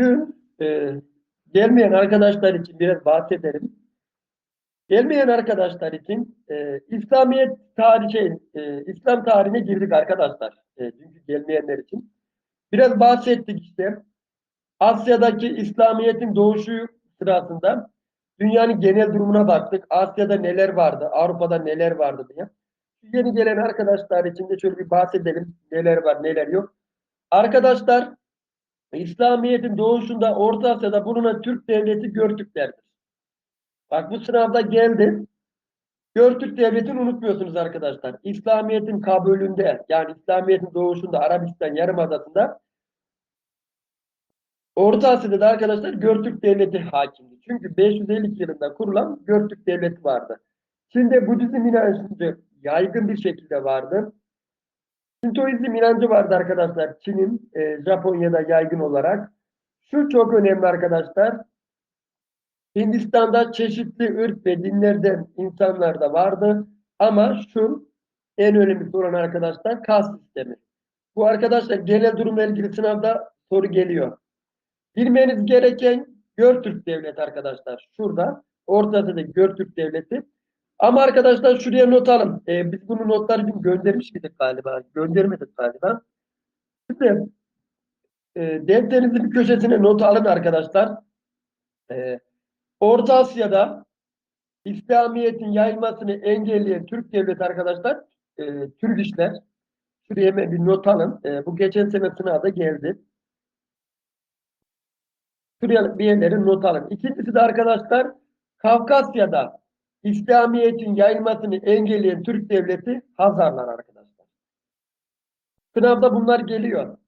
Dün e, gelmeyen arkadaşlar için biraz bahsedelim. Gelmeyen arkadaşlar için e, İslamiyet tarihi, e, İslam tarihine girdik arkadaşlar. E, çünkü gelmeyenler için. Biraz bahsettik işte. Asya'daki İslamiyet'in doğuşu sırasında dünyanın genel durumuna baktık. Asya'da neler vardı, Avrupa'da neler vardı diye. Yeni gelen arkadaşlar için de şöyle bir bahsedelim. Neler var, neler yok. Arkadaşlar İslamiyet'in doğuşunda Orta Asya'da bulunan Türk devleti Görtüklerdir. Bak bu sınavda geldi. Görtürk devletini unutmuyorsunuz arkadaşlar. İslamiyet'in kabulünde yani İslamiyet'in doğuşunda Arabistan Yarımadası'nda Orta Asya'da da arkadaşlar Görtürk devleti hakimdi. Çünkü 552 yılında kurulan Görtürk devleti vardı. Çin'de Budizm inancı yaygın bir şekilde vardı. Şintoizm inancı vardı arkadaşlar. Çin'in e, Japonya'da yaygın olarak. Şu çok önemli arkadaşlar. Hindistan'da çeşitli ırk ve dinlerden insanlar da vardı. Ama şu en önemlisi olan arkadaşlar kas sistemi. Bu arkadaşlar genel durumla ilgili sınavda soru geliyor. Bilmeniz gereken Görtürk devleti arkadaşlar. Şurada ortada Görtürk devleti. Ama arkadaşlar şuraya not alın. Ee, biz bunu notlar için göndermiş miydik galiba? Göndermedik galiba. Şimdi e, defterinizin bir köşesine not alın arkadaşlar. E, Orta Asya'da İslamiyet'in yayılmasını engelleyen Türk devleti arkadaşlar e, Türk işler. Şuraya bir not alın. E, bu geçen sene sınavda geldi. Şuraya bir yerlere not alın. İkincisi de arkadaşlar Kafkasya'da İslamiyet'in yayılmasını engelleyen Türk devleti Hazarlar arkadaşlar. Sınavda bunlar geliyor.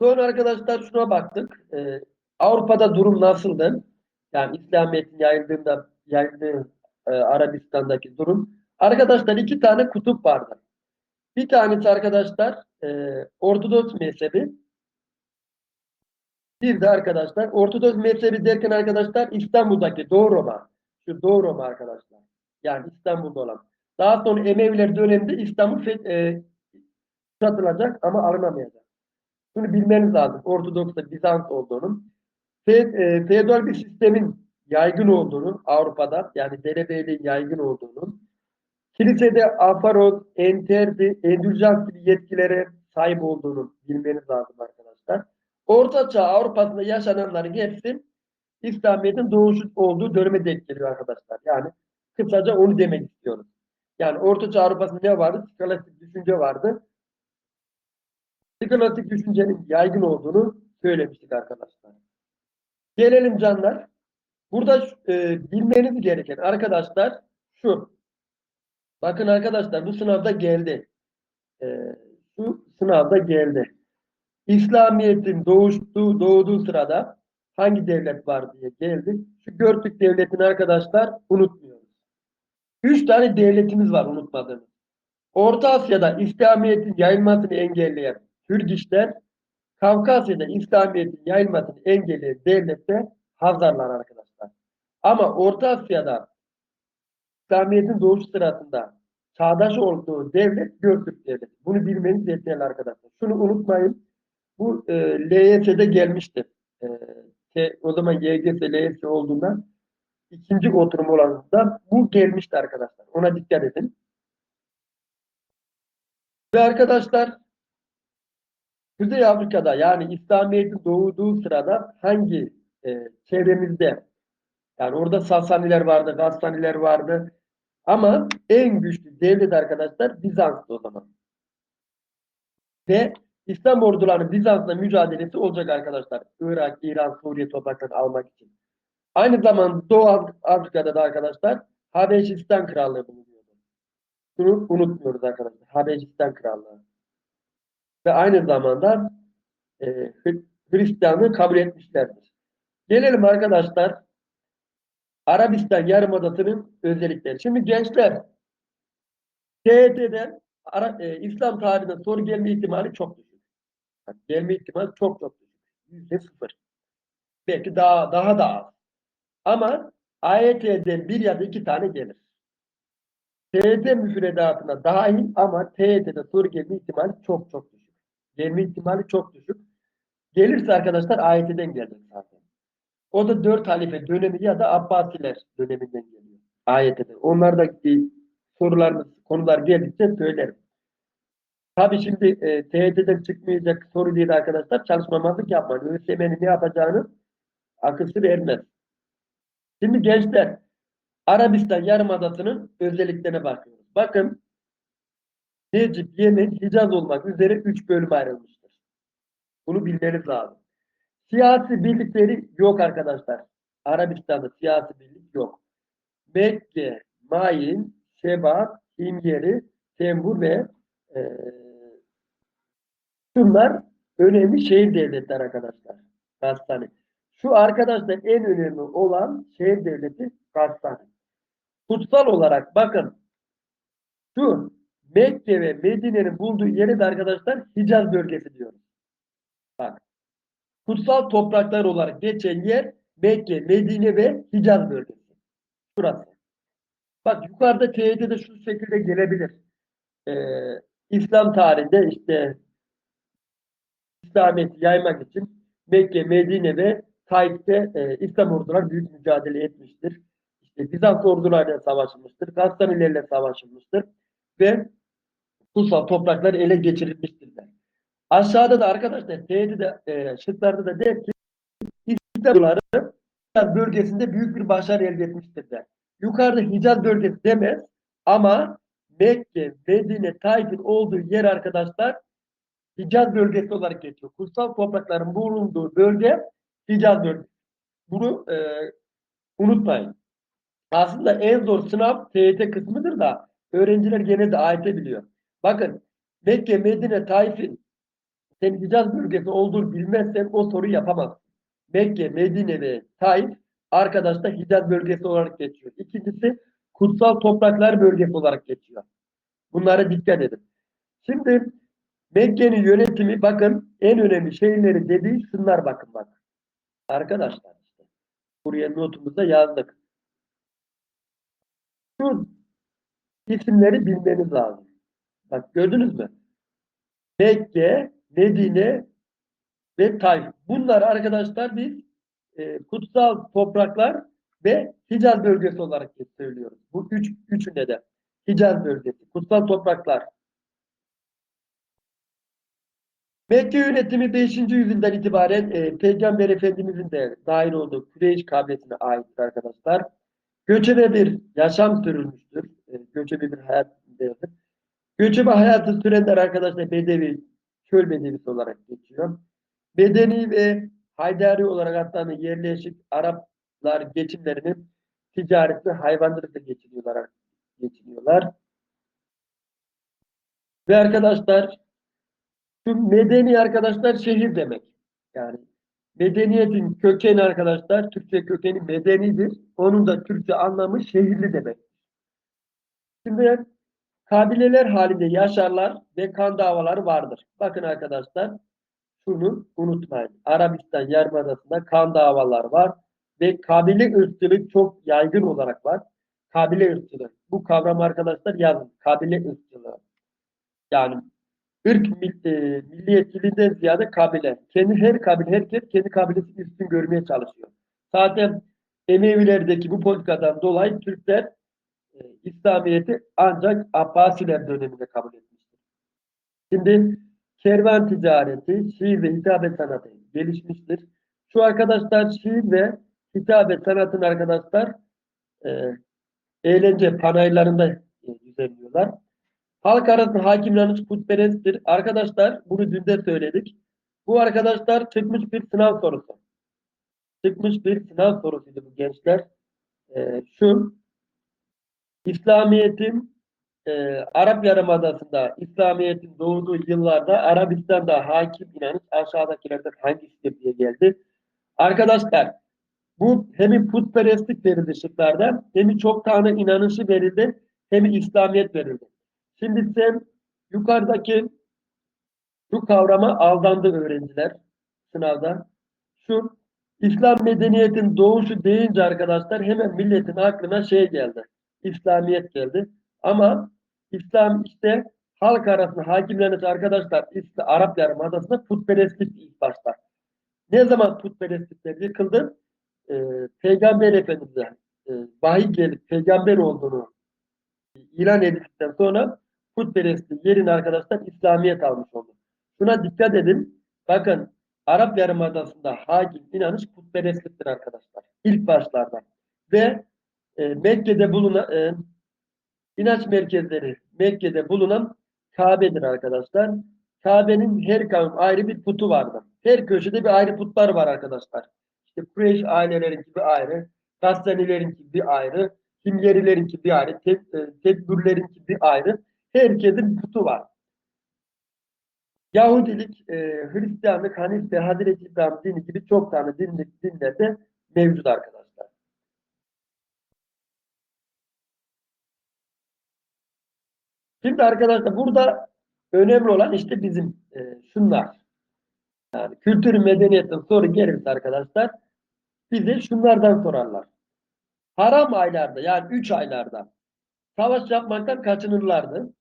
Sonra arkadaşlar şuna baktık. Ee, Avrupa'da durum nasıldı? Yani İslamiyet'in yayıldığında yayıldığı e, Arabistan'daki durum. Arkadaşlar iki tane kutup vardı. Bir tanesi arkadaşlar e, Ortodoks mezhebi. Bir de arkadaşlar Ortodoks mezhebi derken arkadaşlar İstanbul'daki Doğu Roma. Şu Doğu Roma arkadaşlar. Yani İstanbul'da olan. Daha sonra Emeviler döneminde İstanbul e, satılacak ama alınamayacak. Bunu bilmeniz lazım. Ortodoks'ta Bizans olduğunu. Fe, e, feodal bir sistemin yaygın olduğunu Avrupa'da yani derebeyliğin yaygın olduğunu kilisede afaroz, enterdi, endülcans gibi yetkilere sahip olduğunu bilmeniz lazım arkadaşlar. Orta Çağ Avrupa'sında yaşananların hepsi İslamiyet'in doğuşu olduğu döneme denk geliyor arkadaşlar. Yani kısaca onu demek istiyorum. Yani Orta Çağ Avrupa'sında ne vardı? Skolastik düşünce vardı. Skolastik düşüncenin yaygın olduğunu söylemiştik arkadaşlar. Gelelim canlar. Burada e, bilmeniz gereken arkadaşlar şu. Bakın arkadaşlar bu sınavda geldi. E, şu sınavda geldi. İslamiyet'in doğuştuğu, doğduğu sırada hangi devlet var diye geldi. Şu Görtük devletini arkadaşlar unutmuyoruz. Üç tane devletimiz var unutmadığımız. Orta Asya'da İslamiyet'in yayılmasını engelleyen Türk Kavkasya'da İslamiyet'in yayılmasını engelleyen devlette Hazarlar arkadaşlar. Ama Orta Asya'da İslamiyet'in doğuş sırasında çağdaş olduğu devlet Göktürk devleti. Bunu bilmeniz yeterli arkadaşlar. Şunu unutmayın. Bu e, LYS'de gelmişti. E, te, o zaman YGS, LYS olduğundan ikinci oturum olanında bu gelmişti arkadaşlar. Ona dikkat edin. Ve arkadaşlar Kuzey Afrika'da yani İslamiyet'in doğduğu sırada hangi e, çevremizde yani orada Sasaniler vardı, Gassaniler vardı ama en güçlü devlet arkadaşlar Bizans'tı o zaman. Ve İslam ordularının Bizans'la mücadelesi olacak arkadaşlar. Irak, İran, Suriye topraklarını almak için. Aynı zamanda Doğu Afrika'da da arkadaşlar Habeşistan Krallığı bulunuyordu. Bunu unutmuyoruz arkadaşlar. Habeşistan Krallığı. Ve aynı zamanda e, Hristiyanlığı kabul etmişlerdir. Gelelim arkadaşlar Arabistan Yarımadası'nın özellikleri. Şimdi gençler TET'den Ara, e, İslam tarihinde soru gelme ihtimali çok düşük. Yani gelme ihtimali çok çok düşük. Yüzde sıfır. Belki daha daha da az. Ama AYT'den bir ya da iki tane gelir. TET müfredatına dahil ama TET'de soru gelme ihtimali çok çok düşük. Gelme ihtimali çok düşük. Gelirse arkadaşlar ayeteden gelecek zaten. O da dört halife dönemi ya da Abbasiler döneminden geliyor. Ayeteden. Onlardaki sorularımız, konular geldikçe söylerim. Tabii şimdi e, TYT'den çıkmayacak soru diye de arkadaşlar çalışmamazlık yapmayın. ÖSYM'nin ne yapacağını akıl sır ermez. Şimdi gençler Arabistan Yarımadası'nın özelliklerine bakıyoruz. Bakın Necip, Yemen, Hicaz olmak üzere üç bölüm ayrılmıştır. Bunu bilmeniz lazım. Siyasi birlikleri yok arkadaşlar. Arabistan'da siyasi birlik yok. Mekke, Mayin, Şebat, Himyeri, Tembur ve e, şunlar önemli şehir devletler arkadaşlar. Gastani. Şu arkadaşlar en önemli olan şehir devleti Gastani. Kutsal olarak bakın şu Mekke ve Medine'nin bulduğu yeri de arkadaşlar Hicaz bölgesi diyoruz. Bak. Kutsal topraklar olarak geçen yer Mekke, Medine ve Hicaz bölgesi. Burası. Bak yukarıda TYT'de de şu şekilde gelebilir. Ee, İslam tarihinde işte İslamiyet'i yaymak için Mekke, Medine ve Taif'te e, İslam orduları büyük mücadele etmiştir. İşte Bizans ordularıyla savaşılmıştır. Gaznelilerle savaşılmıştır. Ve kutsal topraklar ele geçirilmiştir. der. Aşağıda da arkadaşlar TYT'de e, şıklarda da der ki İslamları bölgesinde büyük bir başarı elde etmiştir der. Yukarıda Hicaz bölgesi demez ama Mekke, Medine, Taif'in olduğu yer arkadaşlar Hicaz bölgesi olarak geçiyor. Kutsal toprakların bulunduğu bölge Hicaz bölgesi. Bunu e, unutmayın. Aslında en zor sınav TYT kısmıdır da öğrenciler gene de AYT biliyor. Bakın Mekke, Medine, Taif'in sen Hicaz bölgesi olduğunu bilmezsen o soruyu yapamazsın. Mekke, Medine ve Taif arkadaşlar Hicaz bölgesi olarak geçiyor. İkincisi kutsal topraklar bölgesi olarak geçiyor. Bunlara dikkat edin. Şimdi Mekke'nin yönetimi bakın en önemli şeyleri dediği şunlar bakın bak. Arkadaşlar işte buraya notumuzda yazdık. Şu isimleri bilmeniz lazım. Bak gördünüz mü? Mekke, Medine ve Taif. Bunlar arkadaşlar biz e, kutsal topraklar ve Hicaz bölgesi olarak söylüyoruz. Bu üç, üçünde de. Hicaz bölgesi, kutsal topraklar. Mekke yönetimi 5. yüzyıldan itibaren e, Peygamber Efendimizin de dahil olduğu Kureyş kabilesine aittir arkadaşlar. Göçebe bir yaşam sürülmüştür. E, göçebe bir hayat değildir. Göçebe hayatı sürenler arkadaşlar Bedevi, çöl Bedevisi olarak geçiyor. Bedeni ve Haydari olarak adlanan yerleşik Araplar geçimlerini ticaret ve hayvancılıkla geçiniyorlar. geçiniyorlar. Ve arkadaşlar şu medeni arkadaşlar şehir demek. Yani medeniyetin kökeni arkadaşlar Türkçe kökeni medenidir. Onun da Türkçe anlamı şehirli demek. Şimdi kabileler halinde yaşarlar ve kan davaları vardır. Bakın arkadaşlar şunu unutmayın. Arabistan Yarımadası'nda kan davalar var ve kabile ırkçılık çok yaygın olarak var. Kabile ırkçılığı. Bu kavram arkadaşlar yazın. Kabile ırkçılığı. Yani ırk e, milliyetçiliğinden ziyade kabile. Kendi her kabile, herkes kendi kabilesini üstün görmeye çalışıyor. Zaten Emevilerdeki bu politikadan dolayı Türkler e, İslamiyet'i ancak Abbasiler döneminde kabul etmiştir. Şimdi kervan ticareti, şiir ve hitabet sanatı gelişmiştir. Şu arkadaşlar şiir ve hitabet sanatını arkadaşlar e, eğlence panaylarında e, düzenliyorlar. Halk arasında hakimleriniz putperesttir. Arkadaşlar bunu dün de söyledik. Bu arkadaşlar çıkmış bir sınav sorusu. Çıkmış bir sınav sorusuydu bu gençler. Ee, şu İslamiyet'in e, Arap Yarımadası'nda İslamiyet'in doğduğu yıllarda Arabistan'da hakim inanış aşağıdakilerden hangisidir diye geldi. Arkadaşlar bu hem putperestlik verildi şıklarda hem çok tanrı inanışı verildi hem İslamiyet verildi. Şimdi sen yukarıdaki şu kavrama aldandı öğrenciler sınavda. Şu İslam medeniyetin doğuşu deyince arkadaşlar hemen milletin aklına şey geldi. İslamiyet geldi. Ama İslam işte halk arasında hakimleriniz arkadaşlar işte Arap Yarımadası'nda putperestlik ilk başta. Ne zaman putperestlikler yıkıldı? E, Peygamber Efendimiz'e e, vahiy gelip peygamber olduğunu ilan edildikten sonra putperestliğin yerini arkadaşlar İslamiyet almış oldu. Şuna dikkat edin. Bakın Arap Yarımadası'nda hakim inanış putperestliktir arkadaşlar. İlk başlarda. Ve e, Mekke'de bulunan e, inanç merkezleri Mekke'de bulunan Kabe'dir arkadaşlar. Kabe'nin her kavim ayrı bir putu vardır. Her köşede bir ayrı putlar var arkadaşlar. İşte Kureyş ailelerinki bir ayrı, Gassanilerinki bir ayrı, Kimyerilerinki bir ayrı, e, Tekbürlerinki bir ayrı. Herkesin putu var. Yahudilik, e, Hristiyanlık, Hanif ve Hazreti İbrahim dini gibi çok tane dinlik dinlerde mevcut arkadaşlar. Şimdi arkadaşlar burada önemli olan işte bizim e, şunlar. Yani kültür medeniyetin soru gelirse arkadaşlar bize şunlardan sorarlar. Haram aylarda yani 3 aylarda savaş yapmaktan kaçınırlardı.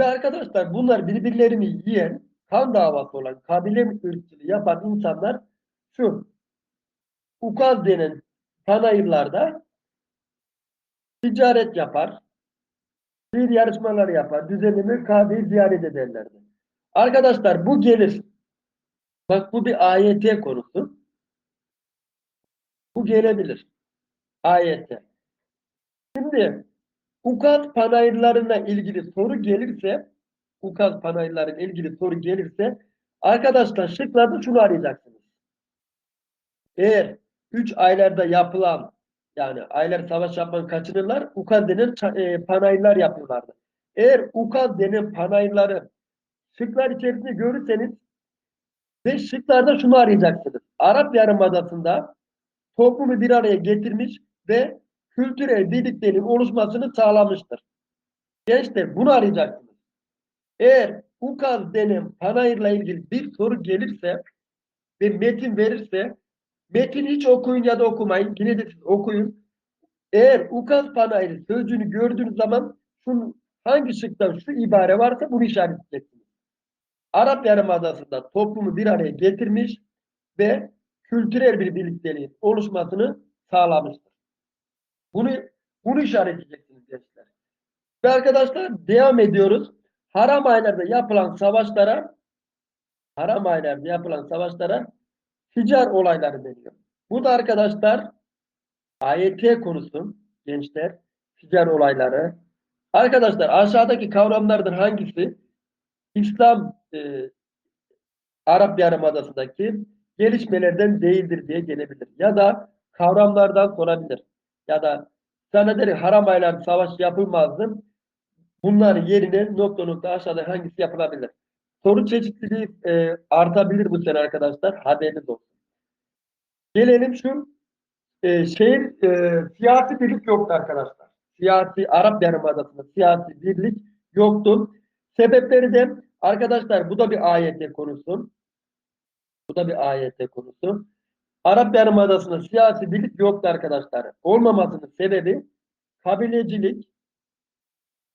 Ve arkadaşlar bunlar birbirlerini yiyen, kan davası olan, kabile ırkçılığı yapan insanlar şu ukaz denen panayırlarda ticaret yapar, bir yarışmalar yapar, düzenli kabeyi ziyaret ederlerdi. Arkadaşlar bu gelir. Bak bu bir AYT konusu. Bu gelebilir. AYT. Şimdi ukaz panayırlarına ilgili soru gelirse ukaz panayırların ilgili soru gelirse arkadaşlar şıklarda şunu arayacaksınız. Eğer 3 aylarda yapılan yani aylar savaş yapman kaçınırlar ukaz denen e, panayırlar yapıyorlardı. Eğer ukaz denen panayırları şıklar içerisinde görürseniz ve şıklarda şunu arayacaksınız. Arap Yarımadası'nda toplumu bir araya getirmiş ve kültürel birlikteliğin oluşmasını sağlamıştır. Gençler bunu arayacaksınız. Eğer ukaz denen panayırla ilgili bir soru gelirse ve metin verirse metin hiç okuyun ya da okumayın. Yine de siz okuyun. Eğer ukaz panayırı sözcüğünü gördüğünüz zaman şunun hangi şıktan şu ibare varsa bunu işaretleyeceksiniz. Arap Yarımadası'nda toplumu bir araya getirmiş ve kültürel bir birlikteliğin oluşmasını sağlamıştır. Bunu bunu işaretleyeceksiniz gençler. Ve arkadaşlar devam ediyoruz. Haram aylarda yapılan savaşlara haram aylarda yapılan savaşlara ticar olayları deniyor. Bu da arkadaşlar AYT konusu gençler ticar olayları. Arkadaşlar aşağıdaki kavramlardan hangisi İslam e, Arap Yarımadası'ndaki gelişmelerden değildir diye gelebilir. Ya da kavramlardan sorabilir. Ya da seneleri haram aylar savaş yapılmazdı. Bunlar yerine nokta nokta aşağıda hangisi yapılabilir? Soru çeşitliliği e, artabilir bu sene arkadaşlar. Haberiniz olsun. Gelelim şu e, şehir e, siyasi birlik yoktu arkadaşlar. Siyasi Arap Yarımadası'nda siyasi birlik yoktu. Sebepleri de arkadaşlar bu da bir ayette konusu. Bu da bir ayette konusu. Arap Yarımadası'nda siyasi birlik yoktu arkadaşlar. Olmamasının sebebi kabilecilik,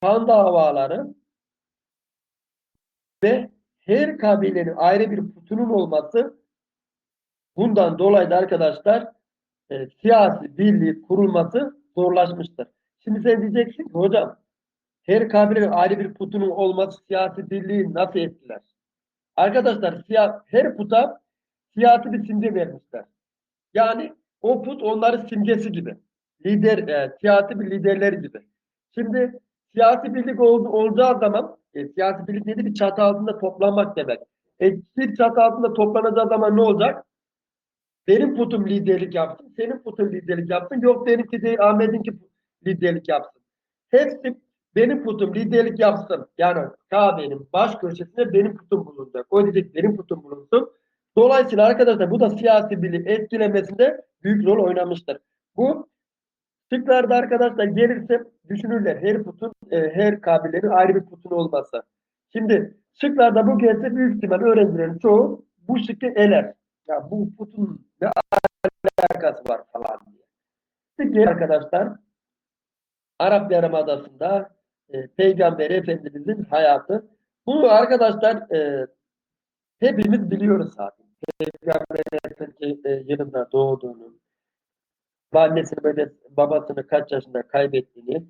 kan davaları ve her kabilenin ayrı bir putunun olması bundan dolayı da arkadaşlar e, siyasi birliği kurulması zorlaşmıştır. Şimdi sen diyeceksin ki hocam her kabilenin ayrı bir putunun olması siyasi birliği nasıl etkiler? Arkadaşlar siyah, her puta siyasi bir simge vermişler. Yani o put onların simgesi gibi. Lider, e, siyasi bir liderler gibi. Şimdi siyasi birlik ol, olacağı zaman e, siyasi birlik nedir? Bir çatı altında toplanmak demek. E, bir çatı altında toplanacağı zaman ne olacak? Benim putum liderlik yapsın, senin putun liderlik yapsın. Yok benimki değil, Ahmet'inki liderlik yapsın. Hepsi benim putum liderlik yapsın. Yani Kabe'nin baş köşesinde benim putum bulunacak. O diyecek benim putum bulunsun. Dolayısıyla arkadaşlar bu da siyasi birliği etkilemesinde büyük rol oynamıştır. Bu şıklarda arkadaşlar gelirse düşünürler her putun, e, her kabilenin ayrı bir putun olması. Şimdi şıklarda bu gelse büyük ihtimal öğrencilerin çoğu bu şıkkı eler. Ya bu putun ne alakası var falan diye. Peki arkadaşlar Arap Yarımadası'nda e, Peygamber Efendimizin hayatı. Bunu arkadaşlar e, hepimiz biliyoruz zaten. Peygamberin e, yılında doğduğunu, annesini ve babasını kaç yaşında kaybettiğini.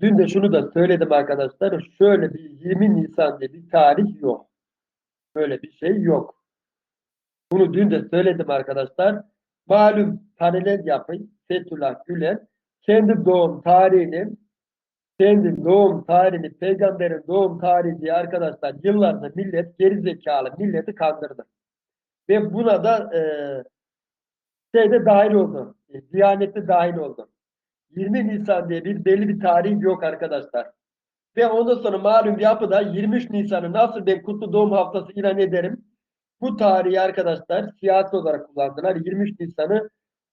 Dün de şunu da söyledim arkadaşlar. Şöyle bir 20 Nisan diye bir tarih yok. Böyle bir şey yok. Bunu dün de söyledim arkadaşlar. Malum paralel yapı Fethullah Gülen kendi doğum tarihini kendi doğum tarihini peygamberin doğum tarihi diye arkadaşlar yıllardır millet gerizekalı milleti kandırdı. Ve buna da e, şeyde dahil oldu. E, Diyanette dahil oldu. 20 Nisan diye bir belli bir tarih yok arkadaşlar. Ve ondan sonra malum yapıda 23 Nisan'ı nasıl ben kutlu doğum haftası ilan ederim. Bu tarihi arkadaşlar siyasi olarak kullandılar. 23 Nisan'ı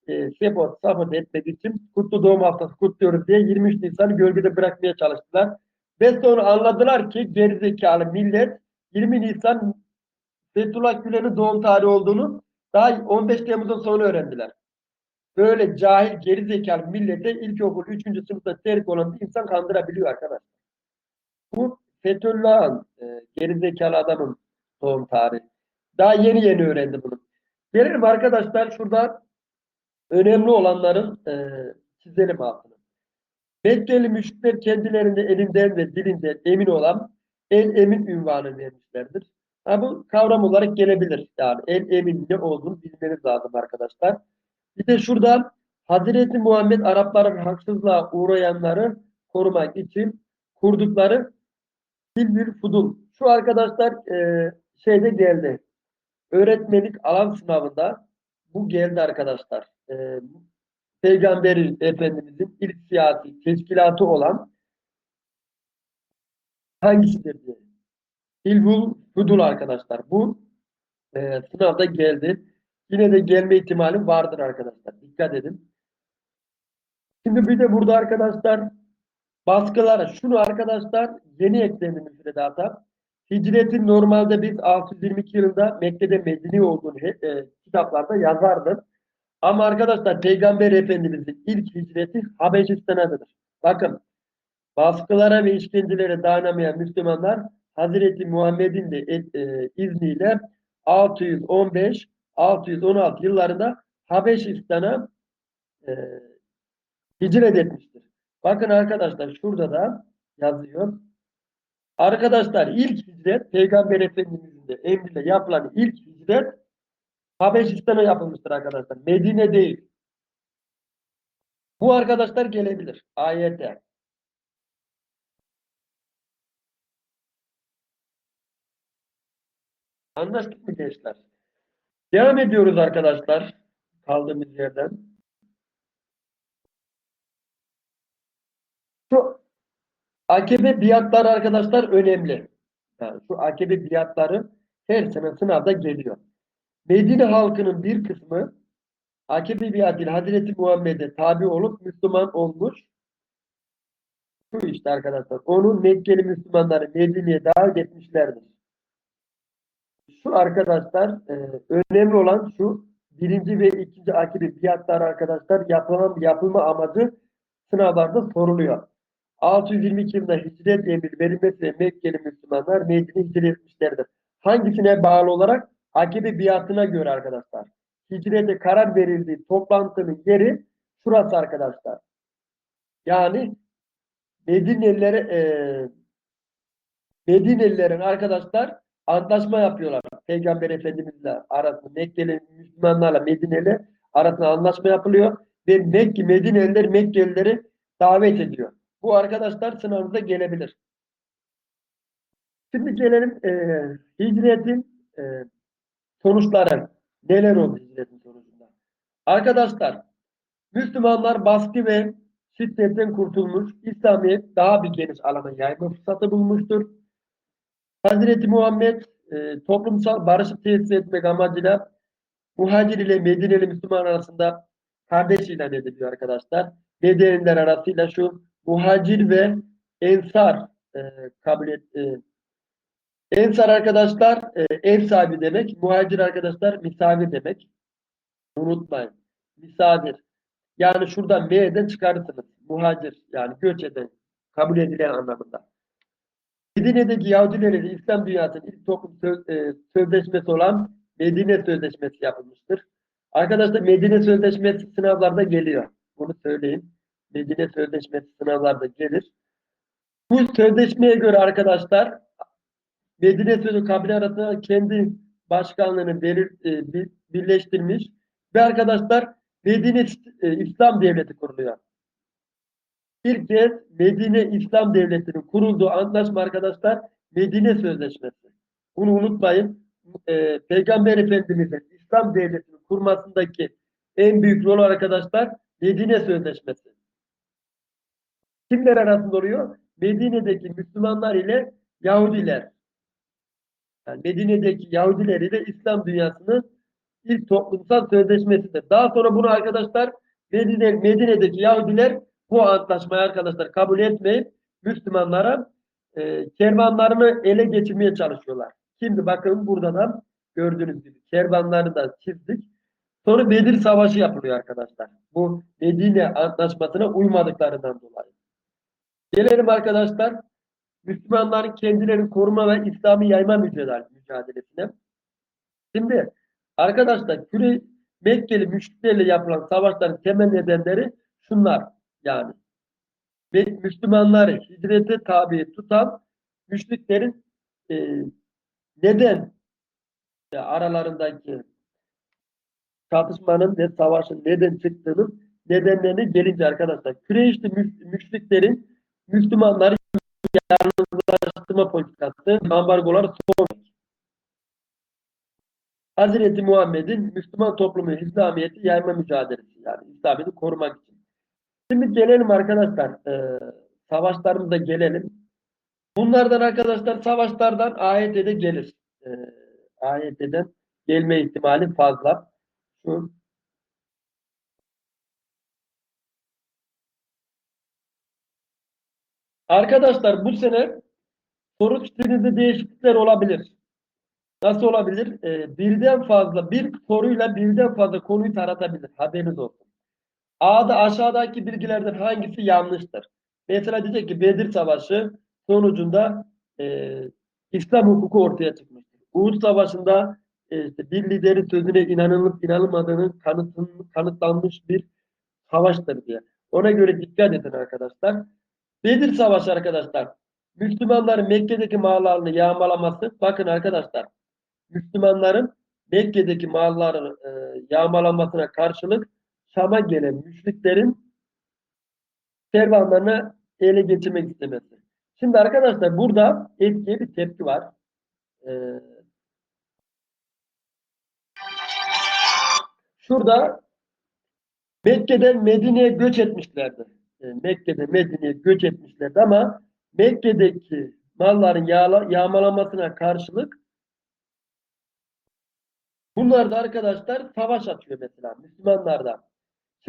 e, sepot, sapot etmek için kutlu doğum haftası kutluyoruz diye 23 Nisan'ı gölgede bırakmaya çalıştılar. Ve sonra anladılar ki gerizekalı millet 20 Nisan Fethullah Gülen'in doğum tarihi olduğunu daha 15 Temmuz'dan sonra öğrendiler. Böyle cahil gerizekalı millete ilkokul 3. sınıfta terk olan bir insan kandırabiliyor arkadaşlar. Bu Fethullah'ın e, gerizekalı adamın doğum tarihi. Daha yeni yeni öğrendi bunu. Gelelim arkadaşlar şurada önemli olanların e, çizelim altını. Mekkeli müşrikler kendilerinde elinden ve dilinden emin olan el emin ünvanı vermişlerdir. Ha, bu kavram olarak gelebilir. Yani el emin olduğunu bilmeniz lazım arkadaşlar. Bir de şurada Hazreti Muhammed Arapların haksızlığa uğrayanları korumak için kurdukları bir fudul. Şu arkadaşlar e, şeyde geldi. Öğretmenlik alan sınavında bu geldi arkadaşlar. E, Peygamberi Efendimizin ilk siyasi teşkilatı olan hangisidir diye. İlbul Fudul arkadaşlar. Bu e, sınavda geldi. Yine de gelme ihtimali vardır arkadaşlar. Dikkat edin. Şimdi bir de burada arkadaşlar baskılara şunu arkadaşlar yeni eklendi müfredata. Hicretin normalde biz 622 yılında Mekke'de Medine olduğunu e, kitaplarda yazardı. Ama arkadaşlar Peygamber Efendimizin ilk hicreti Habeşistan'adır. Bakın baskılara ve işkencelere dayanamayan Müslümanlar Hazreti Muhammed'in de e, izniyle 615 616 yıllarında Habeşistan'a e, hicret etmiştir. Bakın arkadaşlar şurada da yazıyor. Arkadaşlar ilk hicret Peygamber Efendimiz'in de emriyle yapılan ilk hicret Habeşistan'a yapılmıştır arkadaşlar. Medine değil. Bu arkadaşlar gelebilir. Ayette. Anlaştık mı gençler? Devam ediyoruz arkadaşlar. Kaldığımız yerden. Şu AKP biatları arkadaşlar önemli. Yani şu AKP biatları her sene sınavda geliyor. Medine halkının bir kısmı AKP biatıyla Hazreti Muhammed'e tabi olup Müslüman olmuş. Şu işte arkadaşlar. Onun Mekkeli Müslümanları Medine'ye davet etmişlerdir. Şu arkadaşlar e, önemli olan şu birinci ve ikinci AKP biatları arkadaşlar yapılan yapılma amacı sınavlarda soruluyor. 622 yılında hicret emir verilmesiyle Mekkeli Müslümanlar Medine'ye hicret etmişlerdir. Hangisine bağlı olarak? AKP biatına göre arkadaşlar. Hicrete karar verildiği toplantının yeri şurası arkadaşlar. Yani Medinelilere e, Medinelilerin arkadaşlar antlaşma yapıyorlar. Peygamber Efendimizle arasında Mekkeli Müslümanlarla Medineli arasında anlaşma yapılıyor ve Mekke Medineliler Mekkelileri davet ediyor. Bu arkadaşlar sınavınıza gelebilir. Şimdi gelelim e, hicretin e, sonuçları. Neler oldu hicretin sonucunda? Arkadaşlar Müslümanlar baskı ve şiddetten kurtulmuş, İslamiyet daha bir geniş alana yayma fırsatı bulmuştur. Hazreti Muhammed e, toplumsal barışı tesis etmek amacıyla Muhacir ile Medineli Müslüman arasında kardeş ilan ediliyor arkadaşlar. Medeniler arasıyla şu muhacir ve ensar e, kabul et, e, ensar arkadaşlar e, ev sahibi demek. Muhacir arkadaşlar misafir demek. Unutmayın. Misafir. Yani şuradan M'den çıkarırsınız. Muhacir yani göç eden, kabul edilen anlamında. Medine'deki Yahudilerin İslam dünyasının ilk toplum söz, e, sözleşmesi olan Medine Sözleşmesi yapılmıştır. Arkadaşlar Medine Sözleşmesi sınavlarda geliyor. Bunu söyleyeyim. Medine Sözleşmesi sınavlarda gelir. Bu sözleşmeye göre arkadaşlar Medine Sözü kabile arasında kendi başkanlığını belir, e, bir- birleştirmiş ve arkadaşlar Medine e, İslam Devleti kuruluyor. Bir kez Medine İslam Devleti'nin kurulduğu antlaşma arkadaşlar Medine Sözleşmesi. Bunu unutmayın. E, Peygamber Efendimiz'in İslam Devleti'ni kurmasındaki en büyük rol arkadaşlar Medine Sözleşmesi. Kimler arasında oluyor? Medine'deki Müslümanlar ile Yahudiler. Yani Medine'deki Yahudiler ile İslam dünyasının ilk toplumsal sözleşmesidir. Daha sonra bunu arkadaşlar Medine, Medine'deki Yahudiler bu antlaşmayı arkadaşlar kabul etmeyip Müslümanlara e, kervanlarını ele geçirmeye çalışıyorlar. Şimdi bakın burada da gördüğünüz gibi kervanları da çizdik. Sonra Bedir Savaşı yapılıyor arkadaşlar. Bu Medine antlaşmasına uymadıklarından dolayı. Gelelim arkadaşlar Müslümanların kendilerini koruma ve İslam'ı yayma mücadele- mücadelesine. Şimdi arkadaşlar Küre Mekkeli müşriklerle yapılan savaşların temel nedenleri şunlar yani. Ve Müslümanları hicrete tabi tutan müşriklerin e, neden e, aralarındaki çatışmanın ve savaşın neden çıktığının nedenlerini gelince arkadaşlar Kureyşli müş- müşriklerin Müslümanları yalnızlaştırma politikası, ambargolar son. Hazreti Muhammed'in Müslüman toplumu İslamiyet'i yayma mücadelesi yani İslamiyet'i korumak için. Şimdi gelelim arkadaşlar e, savaşlarımıza gelelim. Bunlardan arkadaşlar savaşlardan AYT'de de gelir. E, AYT'den gelme ihtimali fazla. Şu Arkadaşlar bu sene soru stilinizde değişiklikler olabilir. Nasıl olabilir? Ee, birden fazla bir soruyla birden fazla konuyu taratabilir. Haberiniz olsun. A'da aşağıdaki bilgilerden hangisi yanlıştır? Mesela diyecek ki Bedir Savaşı sonucunda e, İslam hukuku ortaya çıkmıştır. Uhud Savaşı'nda e, işte bir liderin sözüne inanılıp inanılmadığının kanıtın, kanıtlanmış bir savaştır diye. Ona göre dikkat edin arkadaşlar. Bedir Savaşı arkadaşlar. Müslümanların Mekke'deki mallarını yağmalaması. Bakın arkadaşlar. Müslümanların Mekke'deki malları e, yağmalamasına karşılık Şam'a gelen müşriklerin kervanlarını ele geçirmek istemesi. Şimdi arkadaşlar burada etkiye bir tepki var. Ee, şurada Mekke'den Medine'ye göç etmişlerdi. Ee, Mekke'de Medine'ye göç etmişlerdi ama Mekke'deki malların yağla, yağmalamasına karşılık bunlar da arkadaşlar savaş açıyor mesela Müslümanlardan.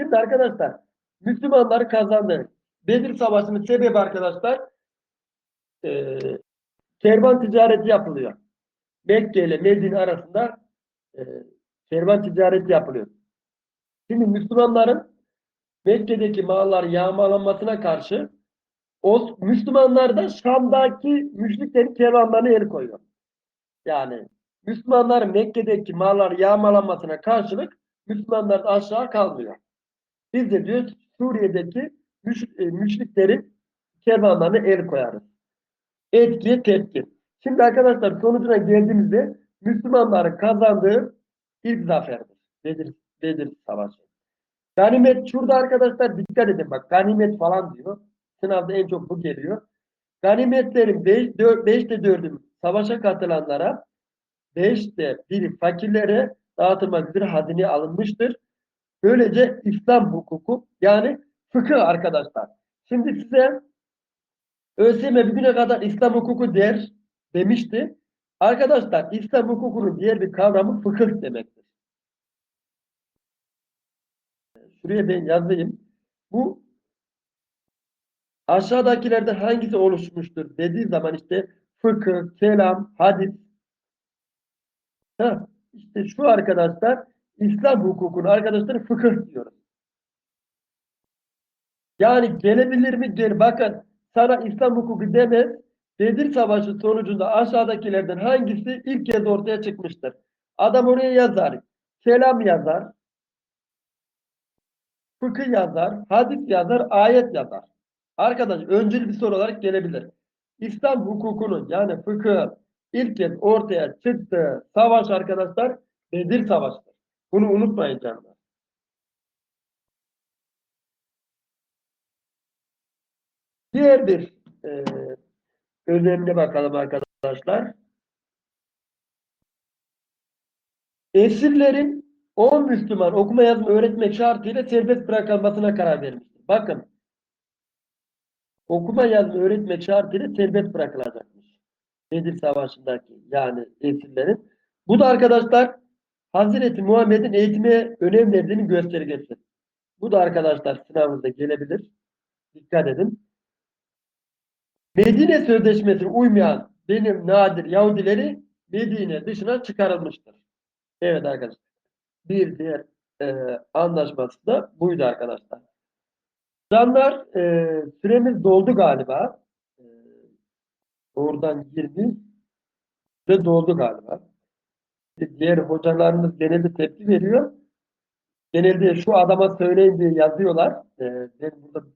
Şimdi arkadaşlar Müslümanlar kazandı. Bedir Savaşı'nın sebebi arkadaşlar e, kervan ticareti yapılıyor. Mekke ile Medine arasında e, kervan ticareti yapılıyor. Şimdi Müslümanların Mekke'deki mallar yağmalanmasına karşı o Müslümanlar da Şam'daki müşriklerin kervanlarına el koyuyor. Yani Müslümanlar Mekke'deki mallar yağmalanmasına karşılık Müslümanlar aşağı kalmıyor. Biz de diyoruz Suriye'deki müş, e, müşriklerin kervanlarına el koyarız. Etki, tepki. Şimdi arkadaşlar sonucuna geldiğimizde Müslümanların kazandığı ilk zaferdir. Bedir, Bedir Savaşı. Ganimet şurada arkadaşlar dikkat edin bak ganimet falan diyor. Sınavda en çok bu geliyor. Ganimetlerin 5'te 4'ü savaşa katılanlara 5'te 1'i fakirlere dağıtılmak üzere hazine alınmıştır. Böylece İslam hukuku yani fıkıh arkadaşlar. Şimdi size ÖSYM bugüne kadar İslam hukuku der demişti. Arkadaşlar İslam hukukunun diğer bir kavramı fıkıh demektir. Şuraya ben yazayım. Bu aşağıdakilerden hangisi oluşmuştur dediği zaman işte fıkıh, kelam, hadis. Ha, işte şu arkadaşlar İslam hukukunu arkadaşlar fıkıh diyoruz. Yani gelebilir mi? Gel. Bakın sana İslam hukuku demez. Bedir Savaşı sonucunda aşağıdakilerden hangisi ilk kez ortaya çıkmıştır? Adam oraya yazar. Kelam yazar. Fıkıh yazar. Hadis yazar. Ayet yazar. Arkadaş öncül bir soru olarak gelebilir. İslam hukukunun yani fıkıh ilk kez ortaya çıktığı savaş arkadaşlar Bedir Savaşı'dır. Bunu unutmayın canlar. Diğer bir e, önemli bakalım arkadaşlar. Esirlerin 10 Müslüman okuma yazma öğretmek şartıyla serbest bırakılmasına karar vermiştir. Bakın okuma yazma öğretmek şartıyla serbest bırakılacakmış. Bedir Savaşı'ndaki yani esirlerin. Bu da arkadaşlar Hazreti Muhammed'in eğitime önem verdiğini göstergesi. Bu da arkadaşlar sınavınızda gelebilir. Dikkat edin. Medine Sözleşmesi'ne uymayan benim nadir Yahudileri Medine dışına çıkarılmıştır. Evet arkadaşlar. Bir diğer e, anlaşması da buydu arkadaşlar. Canlar e, süremiz doldu galiba. E, oradan 20 ve doldu galiba. Diğer hocalarımız genelde tepki veriyor. Genelde şu adama söyleyin diye yazıyorlar. E, ben burada